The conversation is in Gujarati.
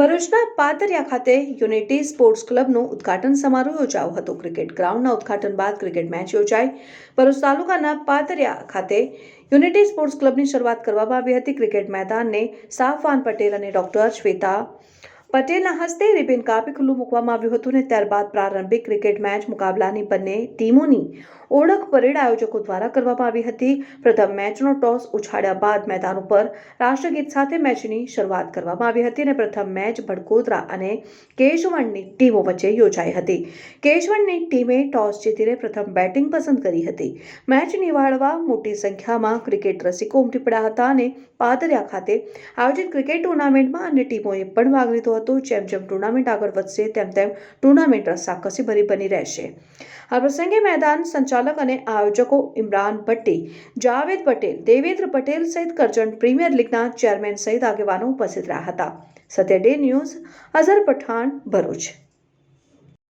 ભરૂચના પાતરિયા ખાતે યુનિટી સ્પોર્ટ્સ ક્લબનું ઉદ્ઘાટન સમારોહ યોજાયો હતો. ક્રિકેટ ગ્રાઉન્ડના ઉદ્ઘાટન બાદ ક્રિકેટ મેચ યોજાઈ. ભરૂચ તાલુકાના પાતરિયા ખાતે યુનિટી સ્પોર્ટ્સ ક્લબની શરૂઆત કરવામાં આવી હતી. ક્રિકેટ મેદાનને સાફવાન પટેલ અને ડોક્ટર શ્વેતા પટેલના હસ્તે રિબિન કાપી ખુલ્લું મૂકવામાં આવ્યું હતું અને ત્યારબાદ પ્રારંભિક ક્રિકેટ મેચ મુકાબલાની બંને ટીમોની ઓળખ પરેડ આયોજકો દ્વારા કરવામાં આવી હતી. પ્રથમ મેચનો ટોસ ઉછાળ્યા બાદ મેદાન ઉપર રાષ્ટ્રગીત સાથે મેચની શરૂઆત કરવામાં આવી હતી અને પ્રથમ મેચ ભડકોદરા અને કેશવણની ટીમો વચ્ચે યોજાઈ હતી. કેશવણની ટીમે ટોસ જીતીને પ્રથમ બેટિંગ પસંદ કરી હતી. મેચ નિવાળવા મોટી સંખ્યામાં ક્રિકેટ રસિકો ઉમટી પડ્યા હતા અને પાદરિયા ખાતે આયોજિત ક્રિકેટ ટુર્નામેન્ટમાં અન્ય ટીમોએ પણ ભાગ લીધો હતો. જેમ જેમ ટુર્નામેન્ટ આગળ વધશે, તેમ તેમ ટુર્નામેન્ટ રસાકસી ભરી બની રહેશે. આ પ્રસંગે મેદાન સંચાલક અને આયોજકો ઇમરાન ભટ્ટી, જાવેદ પટેલ, દેવેન્દ્ર પટેલ સહિત કરજણ પ્રીમિયર લીગના ચેરમેન સહિત આગેવાનો ઉપસ્થિત રહ્યા હતા. Satya day news Azhar Pathan, Bharuch.